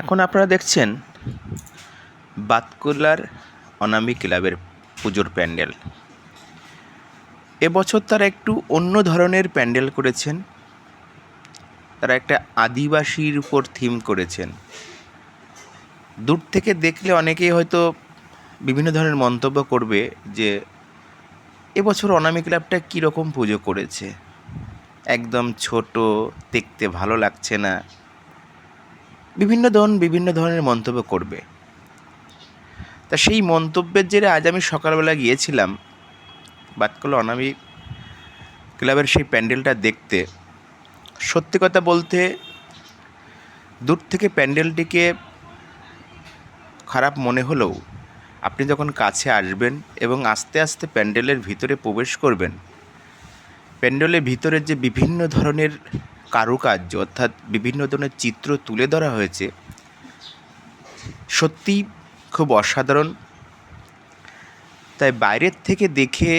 এখন আপনারা দেখছেন বাতকুলার অনামি ক্লাবের পুজোর প্যান্ডেল। এবছর তারা একটু অন্য ধরনের প্যান্ডেল করেছেন। তারা একটা আদিবাসীর উপর থিম করেছেন। দূর থেকে দেখলে অনেকেই হয়তো বিভিন্ন ধরনের মন্তব্য করবে যে, এবছর অনামি ক্লাবটা কীরকম পুজো করেছে? একদম ছোট, দেখতে ভালো লাগছে না। বিভিন্ন ধরন বিভিন্ন ধরনের মন্তব্য করবে। তা সেই মন্তব্যের জেরে আজ আমি সকালবেলা গিয়েছিলাম, বাতকল অনামি ক্লাবের সেই প্যান্ডেলটা দেখতে। সত্যি কথা বলতে, দূর থেকে প্যান্ডেলটিকে খারাপ মনে হলেও আপনি যখন কাছে আসবেন এবং আস্তে আস্তে প্যান্ডেলের ভিতরে প্রবেশ করবেন, প্যান্ডেলের ভিতরে যে বিভিন্ন ধরনের কারুকার্য, অর্থাৎ বিভিন্ন ধরনের চিত্র তুলে ধরা হয়েছে সত্যিই খুব অসাধারণ। তাই বাইরের থেকে দেখে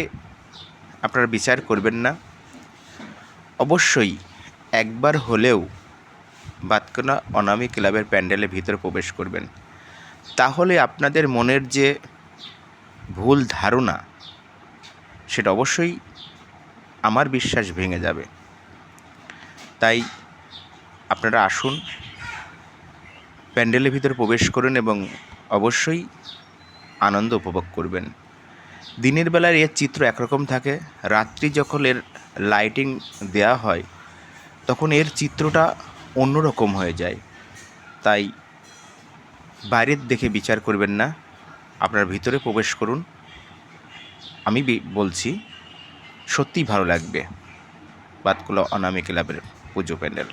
আপনারা বিচার করবেন না। অবশ্যই একবার হলেও বাতকোনা অনামি ক্লাবের প্যান্ডেলের ভিতরে প্রবেশ করবেন। তাহলে আপনাদের মনের যে ভুল ধারণা, সেটা অবশ্যই আমার বিশ্বাস ভেঙে যাবে। তাই আপনারা আসুন, প্যান্ডেলের ভিতরে প্রবেশ করুন এবং অবশ্যই আনন্দ উপভোগ করবেন। দিনের বেলার এর চিত্র একরকম থাকে, রাত্রি যখন এর লাইটিং দেওয়া হয়, তখন এর চিত্রটা অন্যরকম হয়ে যায়। তাই বাইরের দেখে বিচার করবেন না, আপনার ভিতরে প্রবেশ করুন। আমি বলছি, সত্যিই ভালো লাগবে। বাতকুলা অনামি ক্লাবের পুজো প্যান্ডেল।